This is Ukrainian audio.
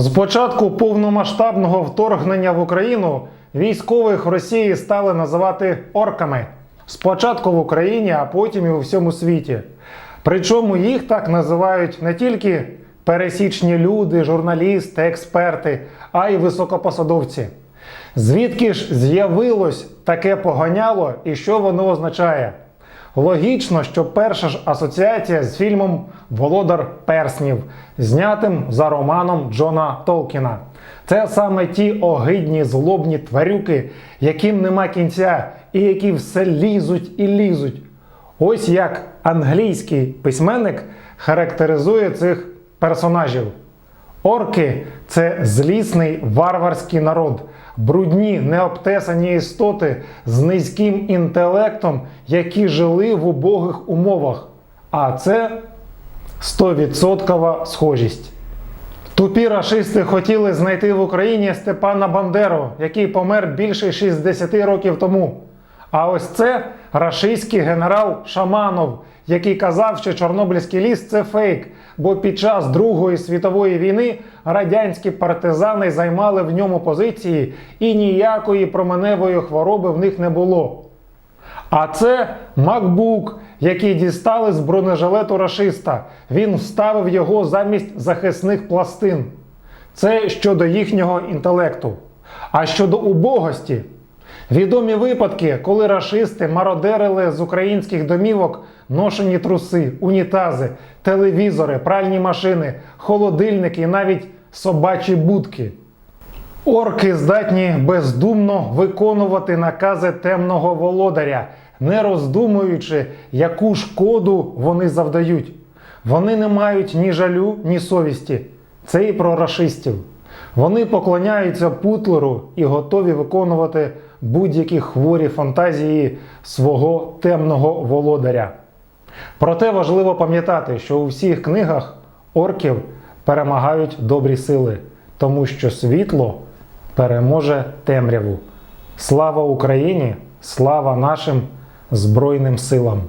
З початку повномасштабного вторгнення в Україну військових Росії стали називати орками. Спочатку в Україні, а потім і у всьому світі. Причому їх так називають не тільки пересічні люди, журналісти, експерти, а й високопосадовці. Звідки ж з'явилось таке поганяло і що воно означає? Логічно, що перша ж асоціація з фільмом Володар Перснів, знятим за романом Джона Толкіна. Це саме ті огидні злобні тварюки, яким нема кінця і які все лізуть і лізуть. Ось як англійський письменник характеризує цих персонажів. Орки це злісний варварський народ, брудні, необтесані істоти з низьким інтелектом, які жили в убогих умовах. А це 100% схожість. Тупі рашисти хотіли знайти в Україні Степана Бандеру, який помер більше 60 років тому. А ось це рашистський генерал Шаманов, який казав, що Чорнобильський ліс це фейк, бо під час Другої світової війни радянські партизани займали в ньому позиції і ніякої променевої хвороби в них не було. А це MacBook, який дістали з бронежилету рашиста. Він вставив його замість захисних пластин. Це щодо їхнього інтелекту. А щодо убогості, відомі випадки, коли рашисти мародерили з українських домівок ношені труси, унітази, телевізори, пральні машини, холодильники і навіть собачі будки. Орки здатні бездумно виконувати накази темного володаря, не роздумуючи, яку шкоду вони завдають. Вони не мають ні жалю, ні совісті. Це і про рашистів. Вони поклоняються Путлеру і готові виконувати будь-які хворі фантазії свого темного володаря. Проте важливо пам'ятати, що у всіх книгах орків перемагають добрі сили, тому що світло переможе темряву. Слава Україні! Слава нашим Збройним силам!